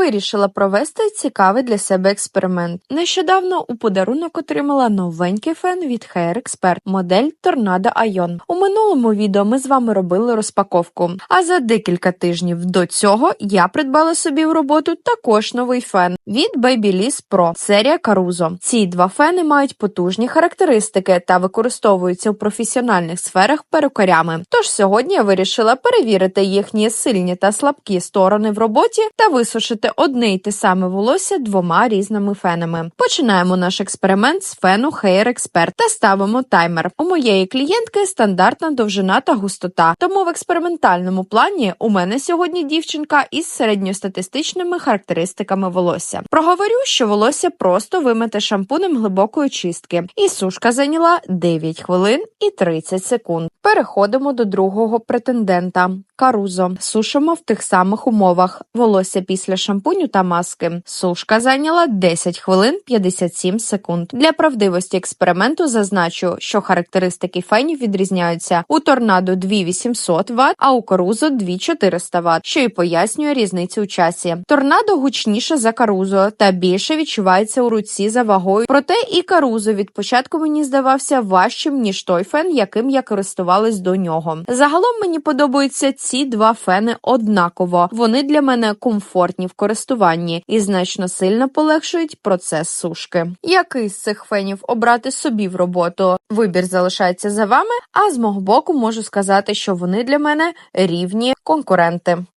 вирішила провести цікавий для себе експеримент. Нещодавно у подарунок отримала новенький фен від Hair Expert, модель Tornado Ion. У минулому відео ми з вами робили розпаковку. А за декілька тижнів до цього я придбала собі в роботу також новий фен від Babyliss Pro серія Caruso. Ці два фени мають потужні характеристики та використовуються у професіональних сферах перукарями. Тож сьогодні я вирішила перевірити їхні сильні та слабкі сторони в роботі та висушити одне й те саме волосся двома різними фенами. Починаємо наш експеримент з фену Hair Expert та ставимо таймер. У моєї клієнтки стандартна довжина та густота, тому в експериментальному плані у мене сьогодні дівчинка із середньостатистичними характеристиками волосся. Проговорю, що волосся просто вимите шампунем глибокої чистки, і сушка зайняла 9 хвилин і 30 секунд. Переходимо до другого претендента. Карузо сушимо в тих самих умовах. Волосся після шампуню та маски. Сушка зайняла 10 хвилин 57 секунд. Для правдивості експерименту зазначу, що характеристики фенів відрізняються у торнадо 2800 Вт, а у Карузо 2400 Вт, що і пояснює різницю у часі. Торнадо гучніше за Карузо та більше відчувається у руці за вагою. Проте і Карузо від початку мені здавався важчим ніж той фен, яким я користувалась до нього. Загалом мені подобаються ці два фени однаково. Вони для мене комфортні в користуванні і значно сильно полегшують процес сушки. Який з цих фенів обрати собі в роботу? Вибір залишається за вами. А з мого боку можу сказати, що вони для мене рівні конкуренти.